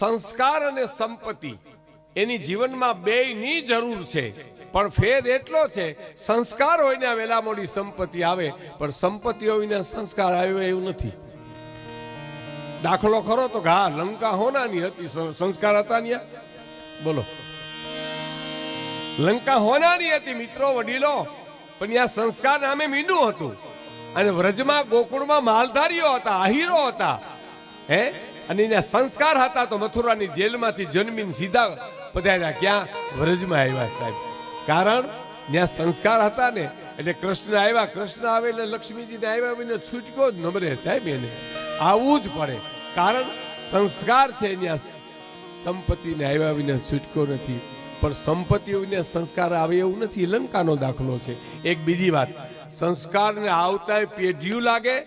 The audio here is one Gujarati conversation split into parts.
સંસ્કાર અને સંપત્તિ. એની જીવનમાં બેયની જરૂર છે. પણ ફેર એટલો છે, સંસ્કાર હોય ને વેલા મોડી સંપત્તિ આવે, પણ સંપત્તિ હોય ને સંસ્કાર આવ્યો એવું નથી. દાખલો ખરો તો ઘા લંકા હોનાની હતી સંસ્કાર હતા ન્યા? બોલો. લંકા હોનાની હતી મિત્રો, વડીલો, પણ ત્યાં સંસ્કાર નામે મીંડું હતું. અને વ્રજમાં ગોકુળમાં માલધારીઓ હતા, આહીરો હતા. હે? અને એના સંસ્કાર હતા તો મથુરાની જેલમાંથી જન્મીને સીધા પધાર્યા. ક્યાં? વ્રજમાં આવ્યા સાહેબ. કારણ ત્યાં સંસ્કાર હતા ને, એટલે કૃષ્ણ આવ્યા. કૃષ્ણ આવે એટલે લક્ષ્મીજીને આવ્યા વિને છૂટકો જ નમરે સાહેબ એને. આવવું જ પડે. કારણ સંસ્કાર છે ત્યાં. સંપત્તિને આવ્યા વિના છૂટકો નથી. પણ સંપત્તિ વિના સંસ્કાર આવે એવું નથી. લંકાનો દાખલો છે. એક બીજી વાત. સંસ્કારને આવતાય પેઢિયું લાગે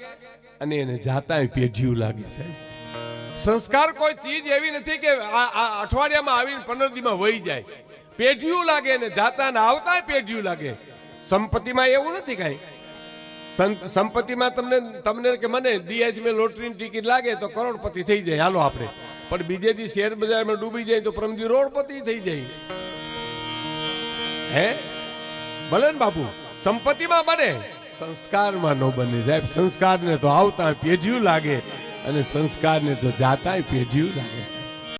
અને એને જાતાય પેઢિયું લાગે સાહેબ. સંસ્કાર કોઈ ચીજ એવી નથી કે અઠવાડિયામાં આવીને પંદર દીમાં વહી જાય. પેઢીયું લાગે ને જાતા ને આવતા પેઢીયું લાગે. સંપત્તિમાં એવું નથી કાંઈ. સંપત્તિમાં તમને તમને કે મને મેં લોટરીની ટિકિટ લાગે તો કરોડપતિ થઈ જાય. હાલો આપણે. પણ બીજે દી શેર બજારમાં ડૂબી જાય તો પરમજી રોડપતિ થઈ જાય. હે? ભલે ને બાપુ. સંપત્તિમાં બને. સંસ્કારમાં ન બને સાહેબ. સંસ્કારને તો આવતા પેઢીયું લાગે. અને સંસ્કારને તો જાતાય પેઢિયું લાગે સાહેબ